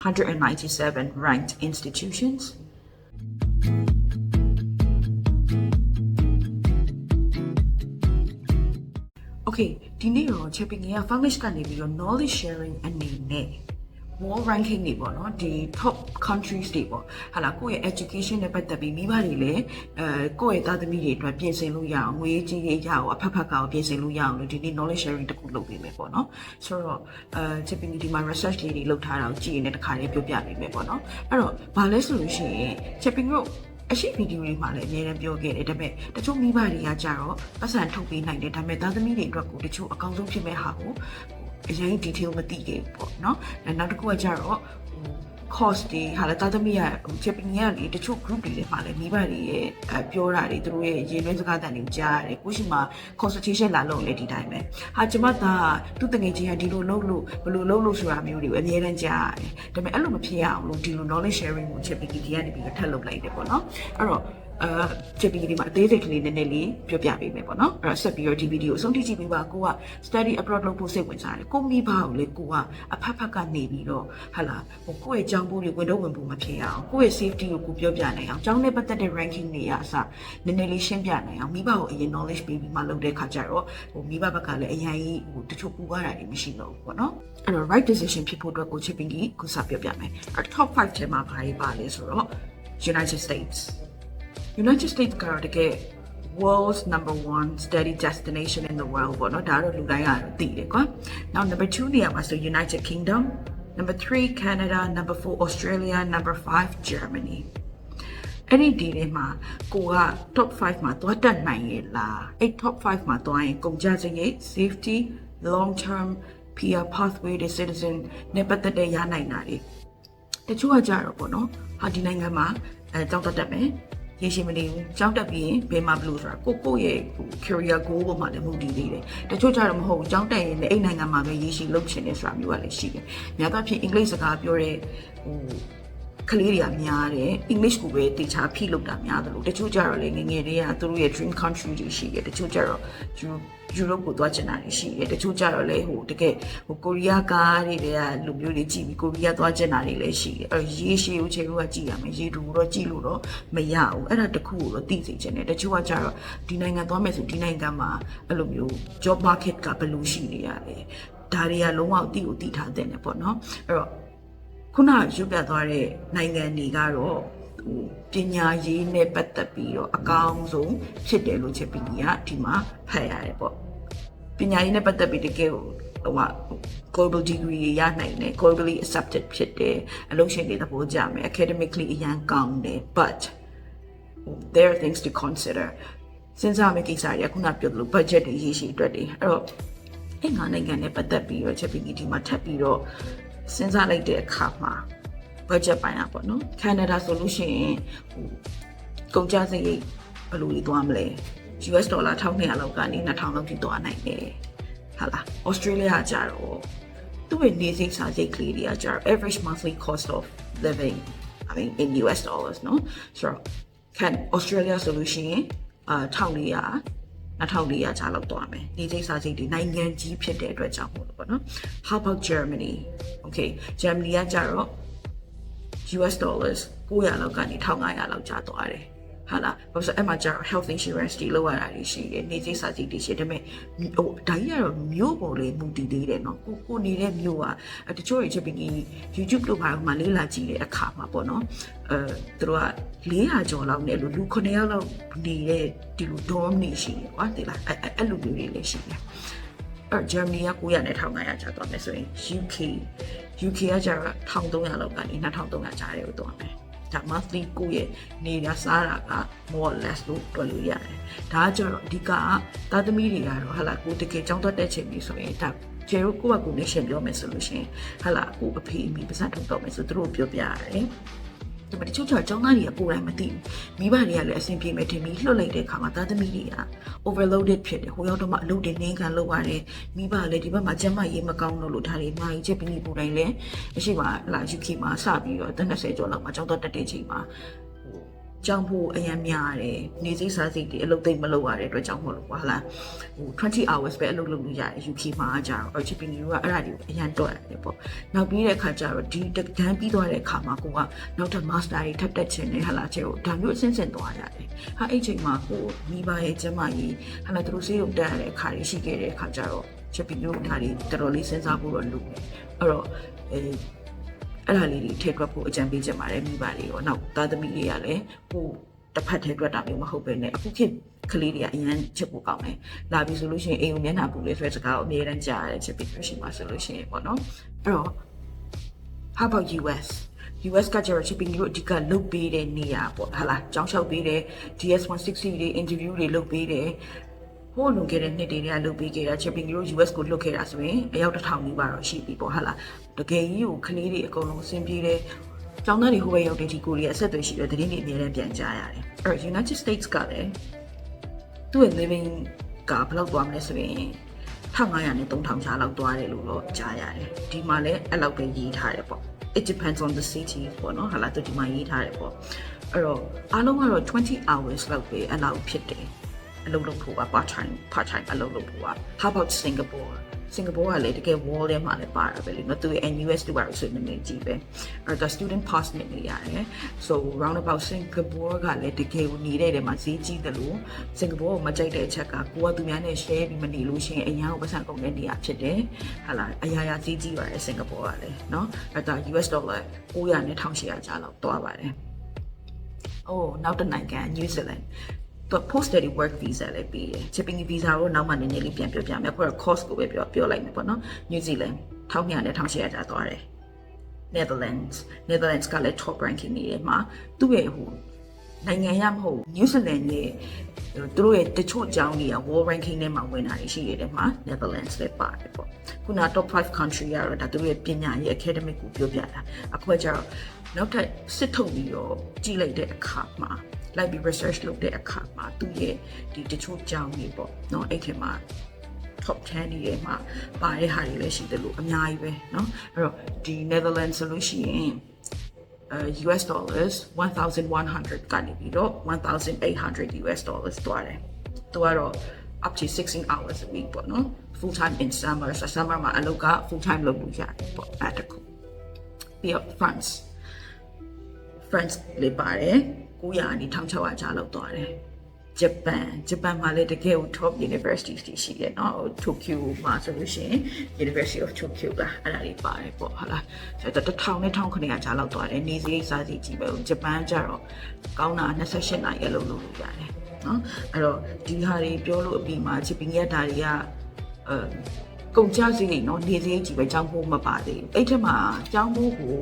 197 ranked institutions. Okay ဒီနေ့တော့ Chapping က Foundation ကနေပြီးတော့ knowledge sharing အနေနဲ့ world ranking တွေပေါ့နော်ဒီ top countries တွေပေါ့ဟာလာကိုယ့်ရဲ့ education နဲ့ပတ်သက်ပြီးမိဘတွေလည်းအဲကိုယ့်ရဲ့သားသမီးတွေအတွက်ပြင်ဆင်လို့ရအောင်ငွေကြီးကြီးရအောင်အဖက်ဖက်ကပြင်ဆင်လို့ရအောင်လို့ဒီနေ့ knowledge sharing တခုလုပ်ပေးမယ်ပေါ့နော်ဆိုတော့အဲ Chapping ဒီမှာ research လေးတွေလုပ်ထားတာကိုကြည့်ရင်လည်းတစ်ခါလေးပြောပြပေးမယ်ပေါ့နော်အဲ့တော့ဘာလဲဆိုလို့ရှိရင် Chapping တို့အရှိဗီဒီယိုတွေမှာလည်းအများနဲ့ပြောခဲ့တယ်ဒါပေမဲ့တချို့မိဘတွေကကြတော့ပတ်စံထုတ်ပေးနိုင်တယ်ဒါပေမဲ့သားသမီးတွေအတွက်ကိုတချို့အကောင်းဆုံးဖြစ်မဲ့ဟာကို အရင် detail မသိခဲ့ဘူးပေါ့နော်အဲနောက်တစ်ခုကကြတော့ cost တွေဟာလည်းသားသမီးရဟို Japan ကလေတချို့ group တွေထဲမှာလည်းမိဘတွေရဲ့အပြောတာတွေသူတို့ရဲ့ရေလွှဲစကားတန်တွေကိုကြားရတယ်ကိုရှိမှာ consultation လာလုပ်လေဒီတိုင်းပဲဟာကျမသားသူ့တငယ်ချင်းကဒီလိုလုပ်လို့ဘယ်လိုလုပ်လို့ဆိုတာမျိုးတွေကိုအများတန်းကြားရတယ်ဒါပေမဲ့အဲ့လိုမဖြစ်ရအောင်လို့ဒီလို knowledge sharing ကို Japan ဒီကနေပြီးတော့ထပ်လုပ်လိုက်တယ်ပေါ့နော်အဲ့တော့ အာချက်ပြီးဒီမှာအသေးစိတ်ကလေးနည်းနည်းလေးပြောပြပေးမယ်ပေါ့နော်အဲ့တော့ဆက်ပြီးတော့ဒီဗီဒီယိုအဆုံးထိကြည့်ပြီးပါကိုက study abroad လုပ်ဖို့စိတ်ဝင်စားတယ်ကိုမိဘကိုလေကိုကအဖက်ဖက်ကနေပြီးတော့ဟာလာဟိုကိုယ့်ရဲ့ကြောင်းပိုးတွေဝင်တော့ဝင်ဖို့မဖြစ်အောင်ကိုယ့်ရဲ့ safety ကိုကိုပြောပြနိုင်အောင်ကြောင်းနဲ့ပတ်သက်တဲ့ ranking တွေအစနည်းနည်းလေးရှင်းပြနိုင်အောင်မိဘကိုအရင် knowledge ပေးပြီးမှလုပ်တဲ့ခါကျတော့ဟိုမိဘဘက်ကလည်းအရင်ကြီးဟိုတချို့ပူကားတာတွေမရှိတော့ဘူးပေါ့နော်အဲ့တော့ right decision ဖြစ်ဖို့အတွက်ကိုချစ်ပင်ကြီးကိုစပြောပြမယ်အဲ့ top 5ထဲမှာဘာတွေပါလဲဆိုတော့ United States United States ကတော့တကယ် world's number one study destination in the world ပေါ့နော်ဒါတော့လူတိုင်းကတော့သိတယ်ကွာနောက် number 2နေရာမှာဆို United Kingdom number 3 Canada number 4 Australia number 5 Germany အဲ့ဒီဒီထဲမှာကိုက top 5မှာသွားတက်နိုင်ရဲ့လားအဲ့ top 5မှာသွားရင်ကုန်ကြစရိတ် safety long term peer pathway to citizen နဲ့ပတ်သက်တဲ့ရနိုင်တာတွေတချို့ကကြတော့ပေါ့နော်ဟာဒီနိုင်ငံမှာအဲကြောက်တတ်တတ်မယ် ရေရှိမနေဘူးကြောက်တက်ပြီးရင်ဘယ်မှာဘလို့ဆိုတာကိုကိုရဲ့ဟို career goal ပေါ်မှာလည်းမူတည်သေးတယ်တချို့ကြတော့မဟုတ်ဘူးကြောက်တက်ရင်လည်းအဲ့နိုင်ငံမှာပဲရေရှိလုပ်ချင်တယ်ဆိုတာမျိုးကလည်းရှိတယ်များသောအားဖြင့်အင်္ဂလိပ်စကားပြောတဲ့ဟို ကလေးတွေကများတယ် English ကိုပဲတေချာဖိလုပ်တာများတယ်လို့တချို့ကြတော့လေငယ်ငယ်လေးကသူတို့ရဲ့ dream country တွေရှိတယ်တချို့ကြတော့ Europe ကိုသွားချင်တာတွေရှိတယ်တချို့ကြတော့လေဟိုတကယ်ဟိုကိုရီးယားကားတွေကလူမျိုးတွေကြည့်ပြီးကိုရီးယားသွားချင်တာတွေလည်းရှိတယ်အဲ့ရေရှည်ကိုခြေလို့ကကြည့်ရမယ်ရေတူတော့ကြည့်လို့တော့မရဘူးအဲ့ဒါတခုကိုတော့သိစေချင်တယ်တချို့ကကြတော့ဒီနိုင်ငံသွားမယ်ဆိုဒီနိုင်ငံမှာအဲ့လိုမျိုး job market ကဘယ်လိုရှိနေရလဲဒါတွေကလုံးဝအတိကိုသိထားတဲ့ねပေါ့နော်အဲ့တော့ ခုနရုပ်ပြသွားတဲ့နိုင်ငံတွေကတော့ဟိုပညာရေးနဲ့ပတ်သက်ပြီးတော့အကောင်းဆုံးဖြစ်တယ်လို့ချက်ပြီးကဒီမှာဖတ်ရတယ်ပေါ့ပညာရေးနဲ့ပတ်သက်ပြီးတကယ်ဟိုဟို global degree ရနိုင်တယ် globally accepted ဖြစ်တယ်အလုပ်ရှင်တွေသဘောကျမယ် academically အရန်ကောင်းတယ် but there are things to consider စဉ်းစားမယ့်ကိစ္စတွေကခုနပြောသလို budget တွေရရှိအတွက်တွေအဲ့တော့အဲ့ငါနိုင်ငံနဲ့ပတ်သက်ပြီးတော့ချက်ပြီးဒီမှာထပ်ပြီးတော့ စဉ်းစားလိုက်တဲ့အခါမှာ budget ပိုင်းอ่ะပေါ့နော် Canada ဆိုလို့ရှိရင်ဟိုကုန်ကျစရိတ်ဘယ်လိုကြီးသွားမလဲ US ဒေါ်လာ1200လောက်ကနေ2000လောက်ထိသွားနိုင်တယ်ဟာလား Australia ကကြတော့သူ့ရဲ့နေစိတ်စားစိတ်ကလေးတွေကကြတော့ average monthly cost of living I mean in US dollars နော်ဆိုတော့ can Australia ဆိုလို့ရှိရင်အာ1400 2400ကျလောက်သွားမယ်နေစိတ်စားစိတ်တွေနိုင်ငံကြီးဖြစ်တဲ့အတွက်ကြောင့်မို့လို့ပေါ့နော် how about Germany okay Germany ကကြတော့ US dollars 900လောက်ကနေ1500လောက်ကျသွားတယ် ဟာလားဘာလို့ဆိုအဲ့မှာကျတော့ health insurance တွေလောက်ရတာတွေရှိတယ်နေစိတ်စာစိတ်တွေရှိတယ်ဒါပေမဲ့ဟိုဒါကြီးကတော့မျိုးပေါ်လေးမူတည်သေးတယ်နော်ကိုကိုနေတဲ့မျိုးကတချို့တွေချက်ပြီး YouTube လို့ပါမှလေးလာကြည့်တဲ့အခါမှာပေါ့နော်အဲသူတို့က400ကျော်လောက်နဲ့လူလူ9ယောက်လောက်နေတဲ့ဒီလို dorm နေရှိတယ်ကွာတိလားအဲ့အဲ့လိုမျိုးတွေလည်းရှိတယ်အဲ့ Germany က900နဲ့1500ကျသွားမယ်ဆိုရင် UK UK ကကျတော့1300လောက်ကနေ2300ကျတယ်လို့သွားမယ် ဒါ monthly ကိုရဲ့နေတာစားတာက more or less လို့တွက်လို့ရတယ်ဒါကကျတော့အဓိကသားသမီးတွေကတော့ဟာလာကိုတကယ်ကြောင်းတက်တဲ့ချိန်ပြီဆိုရင်ဒါကျဲတို့ကိုယ့်ဘက်ကိုနေရှင်ပြောမယ်ဆိုလို့ရှိရင်ဟာလာကိုအဖေအမိပါစထုတ်တော့မယ်ဆိုသူတို့ပြောပြရတယ် ဒါပေမဲ့တချို့ကျောင်းသားတွေကကိုယ်တိုင်မသိဘူးမိဘတွေကလည်းအဆင်ပြေမယ်ထင်ပြီးလွှတ်လိုက်တဲ့အခါမှာသားသမီးတွေက overloaded ဖြစ်တယ်ဟိုရောက်တော့မှအလုပ်တွေနှင်းကန်လုပ်ရတယ်မိဘလည်းဒီဘက်မှာကျန်းမာရေးမကောင်းတော့လို့ဒါတွေမာကြီးချက်ပြီးပူတိုင်းလည်းအရှိမလာ UK မှာစပြီးတော့တနက်10ကျော်လောက်မှာကျောင်းတော့တက်တဲ့ချိန်မှာဟို ကြောင်းဖို့အရင်များတယ်နေစိစားစိတ်တွေအလုပ်သိမ့်မလုပ်ရတဲ့အတွက်ကြောင့်မဟုတ်လို့ကွာဟလားဟို20 hours ပဲအလုပ်လုပ်လို့ရတယ် UK မှာကြာတော့ shipping တွေကအဲ့ဒါတွေကိုအရင်တော့ရတယ်ပေါ့နောက်ပြီးတဲ့အခါကျတော့ဒီတန်းပြီးသွားတဲ့အခါမှာကိုကနောက်ထပ် master တွေထပ်တက်ချင်တယ်ဟလားချေကိုဒါမျိုးအဆင့်ဆင့်သွားရတယ်ဟာအဲ့ချိန်မှာကိုမိဘရဲ့ကျမကြီးဟလားသူတို့စေးရုံတက်ရတဲ့အခါတွေရှိခဲ့တဲ့အခါကျတော့ shipping တို့ဒါတွေတော်တော်လေးစဉ်းစားဖို့တော့လိုတယ်အဲ့တော့အဲ အဲ့ဒါလေးတွေထည့်တွက်ဖို့အကြံပေးချင်ပါတယ်မိဘတွေရောနောက်သားသမီးတွေကလည်းကိုတစ်ဖက်ထဲတွက်တာမျိုးမဟုတ်ပဲねအခုခေတ်ကလေးတွေကအရင်ချစ်ဖို့ကောင်းတယ်လာပြီဆိုလို့ရှိရင်အိမ်ကိုမျက်နှာပူလေးဆိုတဲ့စကားကိုအမြဲတမ်းကြားရတယ်ချစ်ပြီးရှိမှာဆိုလို့ရှိရင်ပေါ့နော်အဲ့တော့ how about US US ကကျတော့ shipping ကိုအဓိကလုပ်ပေးတဲ့နေရာပေါ့ဟာလားကြောင်းလျှောက်ပေးတယ် DS160 တွေ interview တွေလုပ်ပေးတယ်ဟိုလွန်ခဲ့တဲ့နှစ်တွေကလုပ်ပေးခဲ့တာ shipping ကို US ကိုလွတ်ခဲ့တာဆိုရင်အယောက်တစ်ထောင်နီးပါတော့ရှိပြီပေါ့ဟာလား တကယ်ကြီးကိုကလေးတွေအကုန်လုံးအဆင်ပြေတယ်ကျောင်းသားတွေဟိုဘက်ရောက်တဲ့ဒီကိုရီးယားအဆက်အသွယ်ရှိတဲ့သတင်းတွေအများနဲ့ပြန်ကြားရတယ်အဲ့တော့ United States ကလည်းသူ့ရဲ့ living ကဘယ်လောက်သွားမလဲဆိုရင်1500နဲ့3000ချားလောက်သွားတယ်လို့တော့ကြားရတယ်ဒီမှာလည်းအဲ့လောက်ပဲရေးထားတယ်ပေါ့ it depends on the city ပေါ့နော်ဟာလာသူဒီမှာရေးထားတယ်ပေါ့အဲ့တော့အားလုံးကတော့20 hours လောက်ပဲအလောက်ဖြစ်တယ်အလုပ်လုပ်ဖို့က part time part time အလုပ်လုပ်ဖို့က how about Singapore စင်ကာပူကလည်းတကယ် wall ထဲမှာလည်းပါတာပဲလေနော်သူရဲ့ NUS တူပါလို့ဆိုနေနေကြည့်ပဲအဲ့တော့ student pass နဲ့နေရတယ် so round about Singapore ကလည်းတကယ်ကိုနေတဲ့ထဲမှာဈေးကြီးတယ်လို့စင်ကာပူကိုမကြိုက်တဲ့အချက်ကကိုကသူများနဲ့ share ပြီးမနေလို့ရှိရင်အရင်ကပတ်စံကုန်တဲ့နေရာဖြစ်တယ်ဟာလာအရာရာဈေးကြီးပါတယ်စင်ကာပူကလည်းနော်အဲ့တော့ US dollar 900နဲ့1800ကျားလောက်သွားပါတယ်အိုးနောက်တစ်နိုင်ငံ New Zealand သူ post study work visa လည်းပေးတယ် shipping visa ကိုနောက်မှနည်းနည်းလေးပြန်ပြောပြမယ်အခုတော့ cost ကိုပဲပြောပြောလိုက်မယ်ပေါ့နော် New Zealand 1200နဲ့1800ကျသွားတယ် Netherlands Netherlands ကလည်း top ranking နေတယ်မှာသူ့ရဲ့ဟိုနိုင်ငံရမဟုတ် New Zealand ရဲ့သူတို့ရဲ့တချို့အကြောင်းတွေက world ranking ထဲမှာဝင်တာရှိရတယ်မှာ Netherlands လည်းပါတယ်ပေါ့ခုန top 5 country ကတော့ဒါသူတို့ရဲ့ပညာရေး academic ကိုပြောပြတာအခုကကျတော့နောက်ထပ်စစ်ထုတ်ပြီးတော့ကြည့်လိုက်တဲ့အခါမှာ လိုက်ပြီး research လုပ်တဲ့အခါမှာသူ့ရဲ့ဒီတချို့ကြောင်းတွေပေါ့เนาะအဲ့ထဲမှာ top 10တွေထဲမှာပါတဲ့ဟာတွေလည်းရှိတယ်လို့အများကြီးပဲเนาะအဲ့တော့ဒီ Netherlands ဆိုလို့ရှိရင် uh, US dollars 1100ကနေပြီးတော့1800 US dollars သွားတယ်။သူကတော့ up to 16 hours a week ပေါ့နော် full time in summer ဆို summer မှာအလုပ်က full time လုပ်လို့ရတယ်ပေါ့အဲ့တခုပြီးတော့ France France လေးပါတယ် 900အနီ1600ကျားလောက်သွားတယ်ဂျပန်ဂျပန်မှာလည်းတကယ်ကို top universities တွေရှိတယ်เนาะ Tokyo မှာဆိုလို့ရှိရင် University of Tokyo ကအဲ့ဒါတွေပါတယ်ပေါ့ဟာလားဆိုတော့1000နဲ့1900ကျားလောက်သွားတယ်နေစရိတ်စားစီကြည့်ပဲဂျပန်ကျတော့ကောင်းတာ28နိုင်အလုပ်လုပ်လို့ရတယ်เนาะအဲ့တော့ဒီဟာတွေပြောလို့အပြီးမှာဂျပန်ရတာတွေကအဲကုန်ကြစရိတ်เนาะနေစရိတ်ကြီးပဲကြောင်းဖို့မပါသေးဘူးအဲ့ထက်မှာကြောင်းဖို့ကို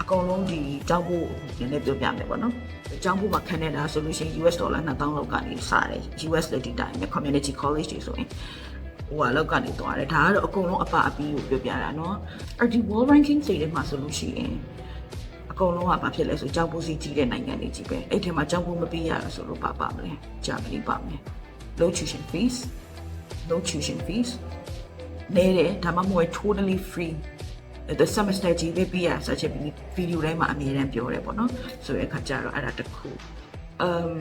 အကုန်လုံးဒီကြောင်းဖို့နည်းနည်းပြောပြမယ်ပေါ့နော်။ကြောင်းဖို့မှာခံနေတာဆိုလို့ရှိရင် US ဒေါ်လာ2000လောက်ကနေစတယ် US လက်ဒီတိုင်း community college တွေဆိုရင်ဟိုဟာလောက်ကနေသွားတယ်ဒါကတော့အကုန်လုံးအပအပီးကိုပြောပြတာเนาะ။အဲ့ဒီ world ranking တွေထဲမှာဆိုလို့ရှိရင်အကုန်လုံးကဘာဖြစ်လဲဆိုကြောင်းဖို့စီကြီးတဲ့နိုင်ငံတွေကြီးပဲ။အဲ့ထဲမှာကြောင်းဖို့မပေးရတာဆိုလို့ပါပါမလဲ။ဂျာမနီပါမယ်။ low tuition fees no tuition fees နေတယ်ဒါမှမဟုတ် totally free the semester ကြီးပဲပြရဆိုချင်ဗီဒီယိုတိုင်းမှာအမြဲတမ်းပြောတယ်ပေါ့နော်ဆိုတဲ့အခါကျတော့အဲ့ဒါတစ်ခု um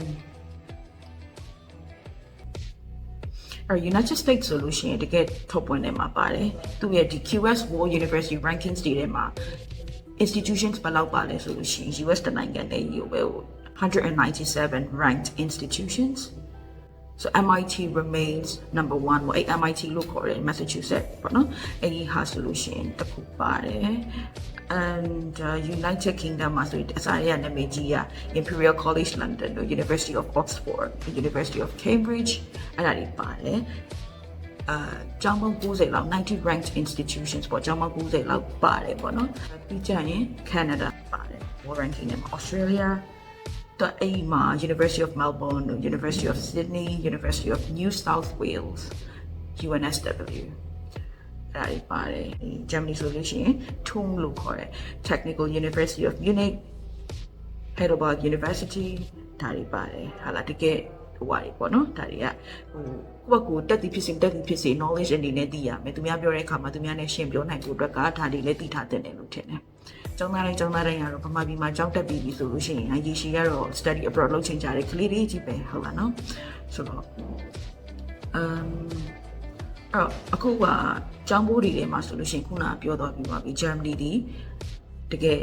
အ United States ဆိုလို့ရှိရင်တကယ် top ဝင်ထဲမှာပါတယ်သူရဲ့ဒီ QS World University Rankings တွေထဲမှာ institutions ဘယ်လောက်ပါလဲဆိုလို့ရှိရင် US တနိုင်ငံနဲ့ယူပဲ197 ranked institutions so MIT remains number 1ပေါ့အဲ့ MIT လို့ခေါ်တယ် Massachusetts ပေါ့နော်အဲ့ဒီဟာဆိုလို့ရှိရင်တစ်ခုပါတယ် and uh, United Kingdom မှာဆိုရင်အစားရနာမည်ကြီးက Imperial College London တို့ University of Oxford University of Cambridge အဲ့ဒါတွေပါတယ်အာကျောင်းပေါင်း90လောက်90 ranked institutions ပေါ့ကျောင်းပေါင်း90လောက်ပါတယ်ပေါ့နော်ပြီးကြရင် Canada ပါတယ် world ranking နဲ့ Australia တော့အိမ်မှာ University of Melbourne University of Sydney University of New South Wales UNSW အဲ့ဒါတွေပါတယ်ဂျာမနီဆိုလို့ရှိရင် TUM လို့ခေါ်တယ် Technical University of Munich Heidelberg University ဒါတွေပါတယ်ဟာလာတကယ် ဟိုဟာတွေပေါ့နော်ဒါတွေကဟိုကိုယ့်ဘက်ကိုတက်တည်ဖြစ်စေတက်တည်ဖြစ်စေ knowledge အနေနဲ့သိရမယ်သူများပြောတဲ့အခါမှာသူများနဲ့ရှင်းပြောနိုင်ဖို့အတွက်ကဒါတွေလည်းသိထားတဲ့တယ်လို့ထင်တယ် ကျောင်းသားတိုင်းကျောင်းသားတိုင်းကတော့ဗမာပြည်မှာကျောင်းတက်ပြီးပြီဆိုလို့ရှိရင်ရေရှည်ကတော့ study abroad လုပ်ချင်ကြတယ်ကလေးလေးကြီးပဲဟုတ်လားနော်ဆိုတော့အမ်အဲ့တော့အခုကကျောင်းဘိုးတွေထဲမှာဆိုလို့ရှိရင်ခုနကပြောတော့ပြီးပါပြီ Germany ဒီတကယ်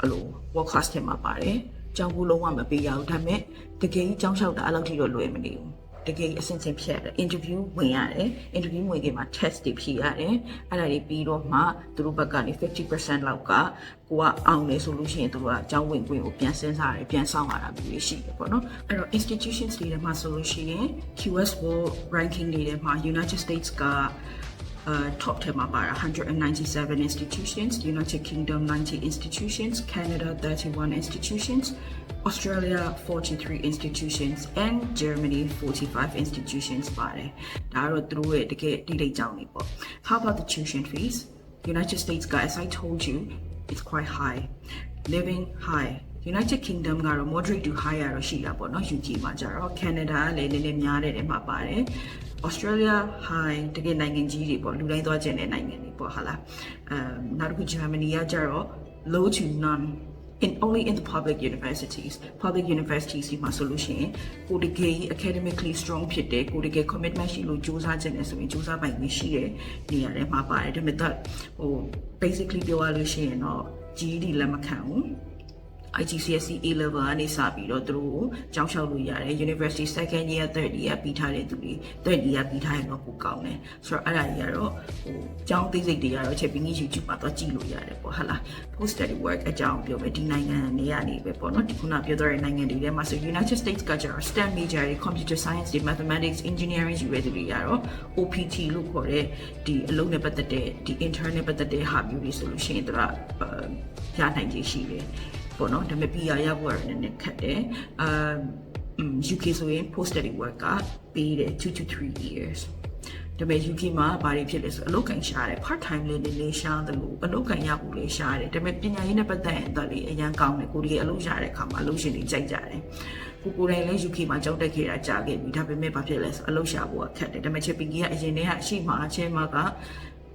အဲ့လို world class ထဲမှာပါတယ်ကျောင်းဘိုးလုံးဝမပေးရဘူးဒါပေမဲ့တကယ်ကြီးကျောင်းလျှောက်တာအဲ့လောက်ထိတော့လွယ်မနေဘူး တကယ်ကြီးအဆင့်ချင်းဖြတ်ရတယ် interview ဝင်ရတယ် interview ဝင်ခင်မှာ test တွေဖြေရတယ်အဲ့ဒါတွေပြီးတော့မှသူတို့ဘက်ကနေ50%လောက်ကကိုကအောင်လေဆိုလို့ရှိရင်သူတို့ကကျောင်းဝင်ခွင့်ကိုပြန်စဉ်းစားရတယ်ပြန်ဆောင်ရတာမျိုးရှိတယ်ပေါ့နော်အဲ့တော့ institutions တွေထဲမှာဆိုလို့ရှိရင် QS World Ranking တွေထဲမှာ United States က uh, top ထဲမှာပါတာ197 institutions United Kingdom 90 institutions Canada 31 institutions Australia 43 institutions and Germany 45 institutions ပါတယ်ဒါကတော့သူတို့ရဲ့တကယ်တိတိကျကြောင်းနေပေါ့ How about the tuition fees United States က as I told you it's quite high living high United Kingdom ကတော့ moderate to high ရတော့ရှိတာပေါ့နော် UK မှာကြတော့ Canada ကလည်းနည်းနည်းများတဲ့နေရာမှာပါတယ် Australia high တကယ်နိုင်ငံကြီးတွေပေါ့လူတိုင်းသွားကျင်တဲ့နိုင်ငံတွေပေါ့ဟာလားအမ်နောက်တစ်ခု Germany ကကြတော့ low to none in only in the public universities public universities ဒီမှာဆိုလို့ရှိရင်ကိုတကယ် academically strong ဖြစ်တယ်ကိုတကယ် commitment ရှိလို့စူးစမ်းခြင်းနဲ့ဆိုရင်စူးစမ်းပိုင်ခွင့်ရှိတဲ့နေရာတွေမှာပါတယ်ဒါပေမဲ့ဟို basically ပြောရလို့ရှိရင်တော့ GED လက်မခံဘူး IGCSE A level ကနေစပြီးတော့သူတို့ကျောင်းလျှောက်လို့ရတယ် University second year third year ပြီးထားတဲ့သူတွေ third year ပြီးထားရင်တော့ပိုကောင်းတယ်ဆိုတော့အဲ့ဒါကြီးကတော့ဟိုကျောင်းသိစိတ်တွေကတော့ချက်ပြီးကြီး YouTube မှာတော့ကြည့်လို့ရတယ်ပေါ့ဟုတ်လား post study work အကြောင်းပြောမယ်ဒီနိုင်ငံတွေကနေပဲပေါ့နော်ဒီခုနပြောသွားတဲ့နိုင်ငံတွေထဲမှာဆို United States ကကျတော့ STEM major တွေ computer science တွေ mathematics engineering ယူရတဲ့သူတွေကတော့ OPT လို့ခေါ်တဲ့ဒီအလုပ်နဲ့ပတ်သက်တဲ့ဒီ intern နဲ့ပတ်သက်တဲ့ဟာမျိုးတွေဆိုလို့ရှိရင်တို့ကရနိုင်ခြေရှိတယ် ပေါ့နော်ဒါပေမဲ့ PR ရဖို့ရနည်းနည်းခက်တယ်အမ် UK ဆိုရင် post study work ကပေးတယ်2 to 3 years ဒါပေမဲ့ UK မှာဘာတွေဖြစ်လဲဆိုအလုပ်ကန်ရှားတယ် part time လေးလေးလေးရှားတယ်လို့အလုပ်ကန်ရဖို့လေးရှားတယ်ဒါပေမဲ့ပညာရေးနဲ့ပတ်သက်ရင်တော့လေအရန်ကောင်းတယ်ကိုဒီအလုပ်ရတဲ့အခါမှာအလုပ်ရှင်တွေကြိုက်ကြတယ်ကိုကိုယ်တိုင်လည်း UK မှာကြောက်တက်ခဲ့တာကြာခဲ့ပြီဒါပေမဲ့ဘာဖြစ်လဲဆိုအလုပ်ရှာဖို့ကခက်တယ်ဒါပေမဲ့ချက်ပီကြီးကအရင်တည်းကအရှိမှအချင်းမှာက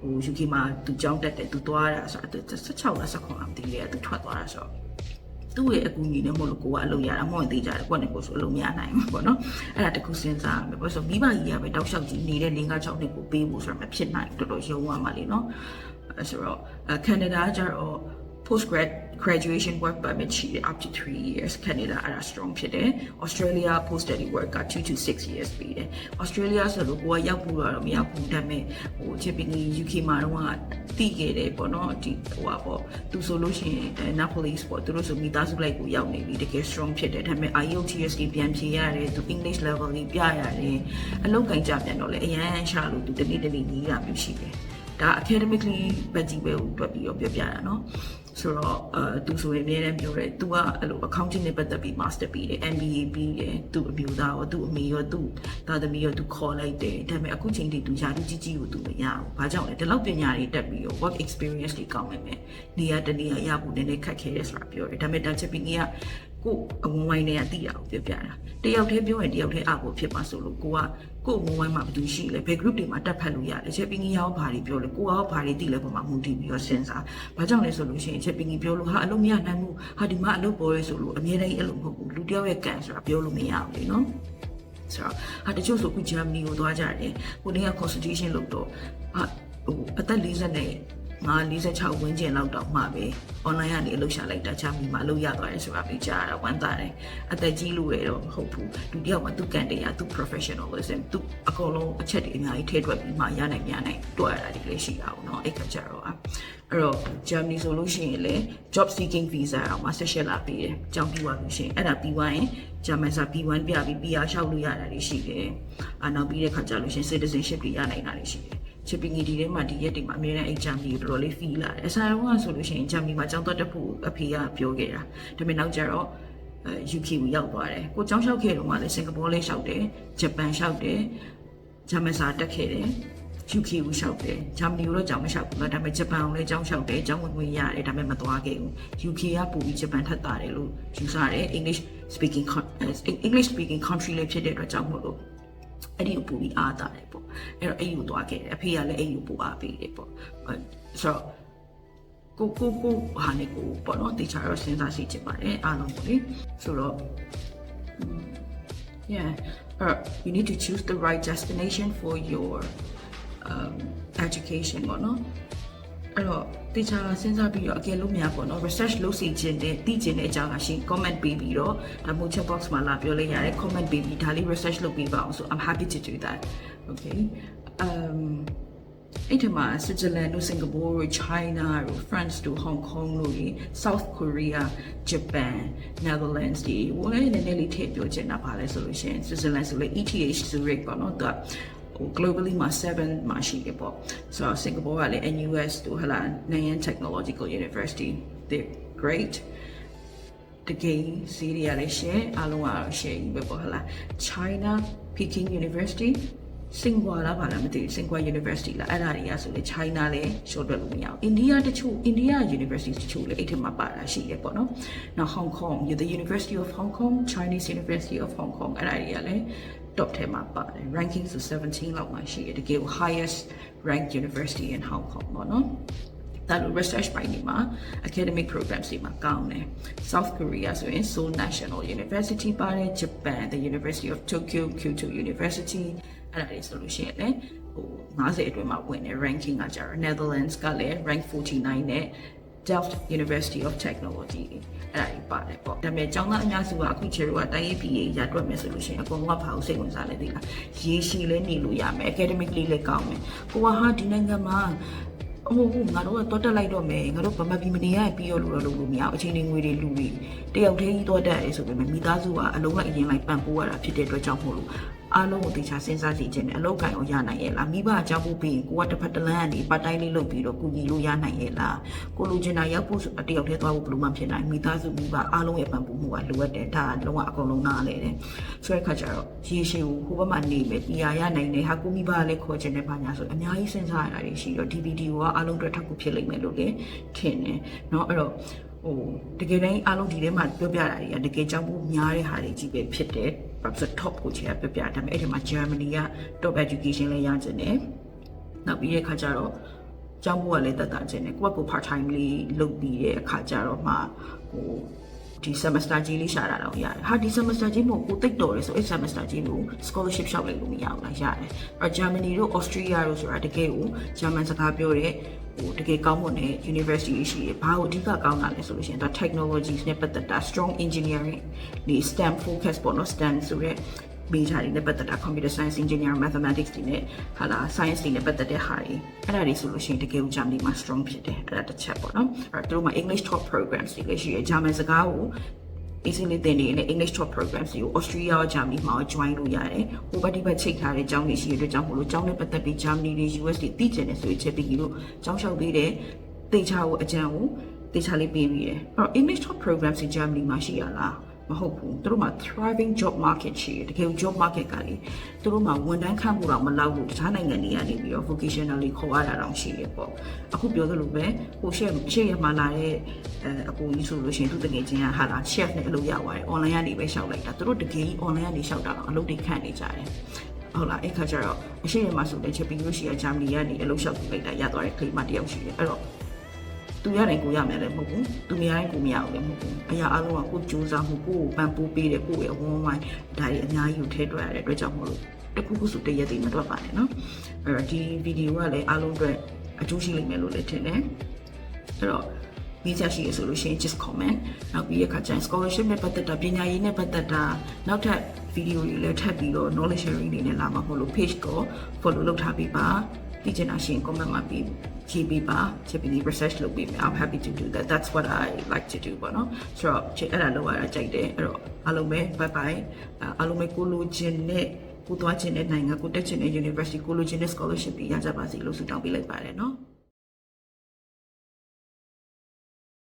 ဟို UK မှာသူကြောက်တက်တယ်သူသွားတာဆိုတော့16လား19လားမသိလေသူထွက်သွားတာဆိုတော့ သူ့ရဲ့အကူအညီနဲ့မဟုတ်လို့ကိုကအလုပ်ရတာမဟုတ်သေးကြတယ်ကိုကလည်းကိုဆိုအလုပ်မရနိုင်ဘူးပေါ့နော်အဲ့ဒါတခုစဉ်းစားရမယ်ပေါ့ဆိုမိဘကြီးကပဲတောက်လျှောက်ကြီးနေတဲ့၄၅6နှစ်ကိုပေးဖို့ဆိုတော့မဖြစ်နိုင်တော်တော်ယုံရမှာလေနော်အဲ့ဆိုတော့ကနေဒါကျတော့ post grad graduation work permit ရှိတယ် up to 3 years Canada အဲ့ဒါ strong ဖြစ်တယ် Australia post study work က2 to 6 years ပေးတယ် Australia ဆိုလို့ကိုကရောက်ဖို့တော့မရောက်ဘူးဒါပေမဲ့ဟိုချစ်ပင်ကြီး UK မှာတော့ တီးခဲ့တယ်ပေါ့နော်ဒီဟိုပါပေါ့သူဆိုလို့ရှိရင် Napoli ပေါ့သူတို့ဆိုမိသားစုလိုက်ကိုရောက်နေပြီတကယ် strong ဖြစ်တယ်ဒါပေမဲ့ IELTS ကြီးပြန်ဖြေရတယ်သူ English level ကြီးပြရတယ်အလုပ်ကင်ကြပြန်တော့လေအရန်ရှာလို့သူတနေ့တနေ့ကြီးတာမျိုးရှိတယ်ဒါ academically ဘက်ကြီးပဲကိုတွက်ပြီးတော့ပြောပြတာเนาะ ဆိုတော့အဲသူဆိုရင်အများနဲ့ပြောတယ်သူကအဲ့လို accounting နဲ့ပတ်သက်ပြီး master ပြီးတယ် MBA ပြီးတယ်သူ့အမျိုးသားရောသူ့အမေရောသူ့သားသမီးရောသူခေါ်လိုက်တယ်ဒါပေမဲ့အခုချိန်ထိသူယာတူကြီးကြီးကိုသူမရဘူးဘာကြောင့်လဲဒီလောက်ပညာတွေတက်ပြီးတော့ work experience တွေကောင်းနေမယ်နေရာတနေရာရဖို့နည်းနည်းခက်ခဲတယ်ဆိုတာပြောတယ်ဒါပေမဲ့တန်ချက်ပြီးကြီး ကကိုအဝန်းဝိုင်းတွေကတိရအောင်ပြောပြတာတယောက်တည်းပြောရင်တယောက်တည်းအဖို့ဖြစ်ပါဆိုလို့ကိုကကိုအဝန်းဝိုင်းမှာဘာလို့ရှိလဲဘယ် group တွေမှာတက်ဖတ်လို့ရတယ်ချက်ပြီးကြီးရောဘာတွေပြောလဲကိုရောဘာတွေတိလဲပုံမှာမူတည်ပြီးတော့စဉ်းစားဘာကြောင့်လဲဆိုလို့ရှိရင်ချက်ပြီးကြီးပြောလို့ဟာအလုံးမရနိုင်ဘူးဟာဒီမှာအလုပ်ပေါ်ရဲဆိုလို့အမြဲတမ်းအဲ့လိုမဟုတ်ဘူးလူတယောက်ရဲ့ကံဆိုတာပြောလို့မရဘူးလေနော်ဆိုတော့ဟာတချို့ဆိုခုဂျာမနီကိုသွားကြတယ်ဟိုနေ့က consultation လုပ်တော့ဟာဟိုအသက်40နဲ့ငါ 46ဝန်းကျင်လောက်တော့မှပဲ online ကနေအလုပ်ရှာလိုက်တာချမ်းမိမှာအလုပ်ရသွားတယ်ဆိုတာပြကြားတာဝမ်းသာတယ်အသက်ကြီးလို့ရတော့မဟုတ်ဘူးလူတယောက်မှာသူကန်တရားသူ professionalism သူအကုန်လုံးအချက်တွေအများကြီးထည့်ထွက်ပြီးမှရနိုင်များနိုင်တွေ့ရတာဒီလေးရှိတာပေါ့နော်အဲ့ကကြတော့အဲ့တော့ Germany ဆိုလို့ရှိရင်လေ job seeking visa အောင်မှာဆက်ရှက်လာပြီးတယ်ကြောင်းပြီးသွားလို့ရှိရင်အဲ့ဒါပြီးသွားရင် German စာ B1 ပြပြီး PR လျှောက်လို့ရတာတွေရှိတယ်အာနောက်ပြီးတဲ့ခါကျလို့ရှိရင် citizenship တွေရနိုင်တာတွေရှိတယ် ချစ်ပင်ကြီးဒီထဲမှာဒီရက်တွေမှာအများနဲ့အဲ့ဂျမ်မီကိုတော်တော်လေးဖီးလာတယ်အစားတော့ဆိုလို့ရှိရင်ဂျမ်မီမှာကျောင်းသွားတက်ဖို့အဖေကပြောခဲ့တာဒါပေမဲ့နောက်ကျတော့အဲ UK ကိုရောက်သွားတယ်ကိုကျောင်းလျှောက်ခဲ့တော့မှလည်းစင်ကာပူလေးလျှောက်တယ်ဂျပန်လျှောက်တယ်ဂျမန်စာတက်ခဲ့တယ် UK ကိုရှောက်တယ်ဂျာမနီကိုတော့ကြောင်မရှောက်ဘူးဒါပေမဲ့ဂျပန်ကိုလည်းကြောင်ရှောက်တယ်ကြောင်ဝင်ဝင်ရတယ်ဒါပေမဲ့မသွားခဲ့ဘူး UK ကပို့ပြီးဂျပန်ထက်တာတယ်လို့ယူဆတယ် English speaking con- English speaking country လေးဖြစ်တဲ့အတွက်ကြောင့်မို့လို့ အဲ့ဒီကိုပို့ပြီးအားတာတယ်ပေါ့အဲ့တော့အဲ့ဒီကိုသွားခဲ့တယ်အဖေကလည်းအဲ့ဒီကိုပို့အားပေးတယ်ပေါ့အဲ့ဆိုတော့ကိုကိုကိုဟာနေကိုပေါ့နော်တေချာတော့စဉ်းစားရှိချင်ပါတယ်အားလုံးပေါ့လေဆိုတော့ Yeah, uh, you need to choose the right destination for your um, education ပေါ့နော် အဲ့တော့တေချာစဉ်းစားပြီးတော့အကယ်လို့များပေါ့နော် research လုပ်စီခြင်းနဲ့သိခြင်းတဲ့အကြောင်းအရှိ comment ပေးပြီးတော့ဒါမှမဟုတ် chat box မှာလာပြောလိုက်ရတယ် comment ပေးပြီးဒါလေး research လုပ်ပြီးပါအောင် so I'm happy to do that okay um အဲ့ဒီမှာ Switzerland တို့ Singapore တို့ China တို့ France တို့ Hong Kong တို့ South Korea Japan Netherlands ဒီဝယ်နေနေလေးထည့်ပြောချင်တာပါလဲဆိုလို့ရှိရင် Switzerland ဆိုလေ ETH Zurich ပေါ့နော်သူကဟို globally မှာ7မှာရှိတယ်ပေါ့ဆိုတော့ Singapore ကလည်း NUS တို့ဟလာ Nanyang Technological University they great တကယ်စီးရီးယားလည်းရှယ်အားလုံးကတော့ရှယ်ကြီးပဲပေါ့ဟလား China Peking University စင်ကွာလားဗာလားမသိဘူးစင်ကွာ University လားအဲ့ဒါတွေကဆိုလေ China လည်း short တွက်လို့မရအောင် India တချို့ India University တချို့လည်းအဲ့ထက်မှာပါတာရှိတယ်ပေါ့နော်နောက် Hong Kong the University of Hong Kong Chinese University of Hong Kong အဲ့ဒါတွေကလည်း top ထဲမှာပါတယ် ranking ဆို17လောက်မှာရှိတယ်တကယ် highest ranked university in Hong Kong ပေါ့နော်ဒါလို research ပိုင်းတွေမှာ academic programs တွေမှာကောင်းတယ် South Korea ဆိုရင် Seoul National University ပါတယ် Japan the University of Tokyo Kyoto University အဲ့ဒါတွေဆိုလို့ရှိရင်လည်းဟို90အတွင်းမှာဝင်တဲ့ ranking ကကြတော့ Netherlands ကလည်း rank 49နဲ့ Delft University of Technology အဲ့ဒါကြီးပါတယ်ပေါ့ဒါပေမဲ့ကျောင်းသားအများစုကအခုချေတို့ကတိုင်းရေးပြည်ရေးရတွက်မယ်ဆိုလို့ရှိရင်အကုန်လုံးကဘာလို့စိတ်ဝင်စားလဲသိလားရေရှည်လဲနေလို့ရမယ် academically လည်းကောင်းမယ်ကိုကဟာဒီနိုင်ငံမှာအမို့ငါတို့ကတော့တက်လိုက်တော့မယ်ငါတို့ဗမာပြည်မနေရပြီးရောလို့တော့လုပ်လို့မရအောင်အချိန်လေးငွေတွေလူတွေတယောက်တည်းကြီးတော့တက်ရဲဆိုပေမဲ့မိသားစုကအလုံးလိုက်အရင်လိုက်ပံ့ပိုးရတာဖြစ်တဲ့အတွက်ကြောင့်မို့လို့ အားလုံးကိုတေချာစဉ်းစားကြည့်ခြင်းနဲ့အလောက်ကိုင်အောင်ရနိုင်ရဲ့လားမိဘအကြောင်းဖို့ပြီးရင်ကိုကတစ်ဖက်တစ်လမ်းကနေပတ်တိုင်းလေးလုပ်ပြီးတော့ကူညီလို့ရနိုင်ရဲ့လားကိုလိုချင်တာရောက်ဖို့ဆိုတယောက်တည်းသွားဖို့ဘယ်လိုမှဖြစ်နိုင်မိသားစုမိဘအားလုံးရဲ့ပံ့ပိုးမှုကလိုအပ်တယ်ဒါကလုံးဝအကုန်လုံးနားလဲတယ်ဆိုတဲ့အခါကျတော့ရေရှည်ကိုဟိုဘက်မှာနေမယ်ပြာရနိုင်တယ်ဟာကိုမိဘကလည်းခေါ်ချင်တဲ့ဘာညာဆိုအများကြီးစဉ်းစားရတာတွေရှိတော့ DVD ကအားလုံးအတွက်ထပ်ကူဖြစ်လိမ့်မယ်လို့လည်းထင်တယ်เนาะအဲ့တော့ဟိုတကယ်တမ်းအားလုံးဒီထဲမှာပြောပြတာတွေကတကယ်ကြောင့်မို့များတဲ့ဟာတွေကြီးပဲဖြစ်တယ် perhaps top ကိုချေပြောပြဒါပေမဲ့အဲ့ဒီမှာ Germany က top education လည်းရကျင်တယ်နောက်ပြီးတဲ့အခါကျတော့ကျောင်းဘုကလည်းတက်တာကျင်တယ်ကိုယ့်ဘက်ကို part time လေးလုပ်ပြီးတဲ့အခါကျတော့မှဟို ဒီ semester ကြီးလေးရှာတာတော့ရတယ်ဟာဒီ semester ကြီးမို့ကိုတိတ်တော်တယ်ဆိုအဲ့ semester ကြီးကို scholarship ရှောက်လိုက်လို့မရဘူးလားရတယ်အဲ့ Germany တို့ Austria တို့ဆိုတာတကယ်ကို German စကားပြောတဲ့ဟိုတကယ်ကောင်းမွန်တဲ့ university ရှိတယ်ဘာကိုအဓိကကောင်းတာလဲဆိုလို့ရှိရင်ဒါ technologies နဲ့ပတ်သက်တာ strong engineering ဒီ STEM focus ပေါ့နော် STEM ဆိုတဲ့ major တွေနဲ့ပတ်သက်တာ computer science engineering mathematics တွေနဲ့ဟာလာ science တွေနဲ့ပတ်သက်တဲ့ဟာတွေအဲ့ဒါတွေဆိုလို့ရှိရင်တကယ်ကို Germany မှာ strong ဖြစ်တယ်အဲ့ဒါတစ်ချက်ပေါ့နော်အဲ့တော့သူတို့မှာ English top programs တွေလည်းရှိရ German စကားကို easily သင်နေနဲ့ English top programs တွေကို Austria ရော Germany မှာ join လို့ရတယ်။ဟိုဘက်ဒီဘက်ချိတ်ထားတဲ့ကျောင်းတွေရှိရတဲ့အတွက်ကြောင့်မို့လို့ကျောင်းနဲ့ပတ်သက်ပြီး Germany တွေ US တွေသိကျင်တယ်ဆိုရင်ချက်ပြီးလို့ကျောင်းလျှောက်ပေးတယ်။တေချာကိုအကြံကိုတေချာလေးပေးပြီးတယ်။အဲ့တော့ English top programs တွေ Germany မှာရှိရလား။ မဟုတ်ဘူးသူတို့မှာ thriving job market ရှိတယ်တကယ် job market ကလေသူတို့မှာဝန်ထမ်းခန့်ဖို့တော့မလောက်ဘူးတခြားနိုင်ငံတွေကနေပြီးတော့ vocationally ခေါ်ရတာတော့ရှိတယ်ပေါ့အခုပြောသလိုပဲဟိုရှေ့ရှေ့ရမှာလာတဲ့အဲအကူကြီးဆိုလို့ရှိရင်သူတကယ်ချင်းကဟာလာ chef နဲ့အလုပ်ရသွားတယ် online ကနေပဲရှောက်လိုက်တာသူတို့တကယ်ကြီး online ကနေရှောက်တာတော့အလုပ်တွေခန့်နေကြတယ်ဟုတ်လားအဲ့ခါကျတော့အရှိရမှာဆိုတဲ့ချက်ပြီးလို့ရှိရဂျာမနီကနေအလုပ်လျှောက်ပြီးလိုက်တာရသွားတဲ့ခလေးမတယောက်ရှိတယ်အဲ့တော့ သူရနိုင်ကိုရမယ်လည်းမဟုတ်ဘူးသူမရနိုင်ကိုမရဘူးလည်းမဟုတ်ဘူးအရာအလုံးကကိုကြိုးစားမှုကိုပန်ပိုးပေးတယ်ကိုရဲ့ဝန်းဝိုင်းဒါတွေအများကြီးကိုထဲတွက်ရတဲ့အတွက်ကြောင့်မလို့တခုခုဆိုတရက်တည်းမတွက်ပါနဲ့နော်အဲ့တော့ဒီဗီဒီယိုကလည်းအားလုံးအတွက်အကျိုးရှိလိမ့်မယ်လို့လည်းထင်တယ်အဲ့တော့မိချရှိရဆိုလို့ရှိရင် just comment နောက်ပြီးရခါကျရင် scholarship နဲ့ပတ်သက်တာပညာရေးနဲ့ပတ်သက်တာနောက်ထပ်ဗီဒီယိုတွေလည်းထပ်ပြီးတော့ knowledge sharing တွေနဲ့လာမှာမို့လို့ page ကို follow လုပ်ထားပြီးပါ သိချင်တာရှင် comment မှာပြီးရေးပေးပါချက်ပြီး research လုပ်ပေးမယ် I'm happy to do that that's what I like to do ပေါ့နော်ဆိုတော့ချက်အဲ့ဒါလောက်ရတာကြိုက်တယ်အဲ့တော့အားလုံးပဲ bye bye အားလုံးပဲကိုလိုချင်တဲ့ကိုသွားချင်တဲ့နိုင်ငံကိုတက်ချင်တဲ့ university ကိုလိုချင်တဲ့ scholarship တွေရကြပါစေလို့ဆုတောင်းပေးလိုက်ပါတယ်နော်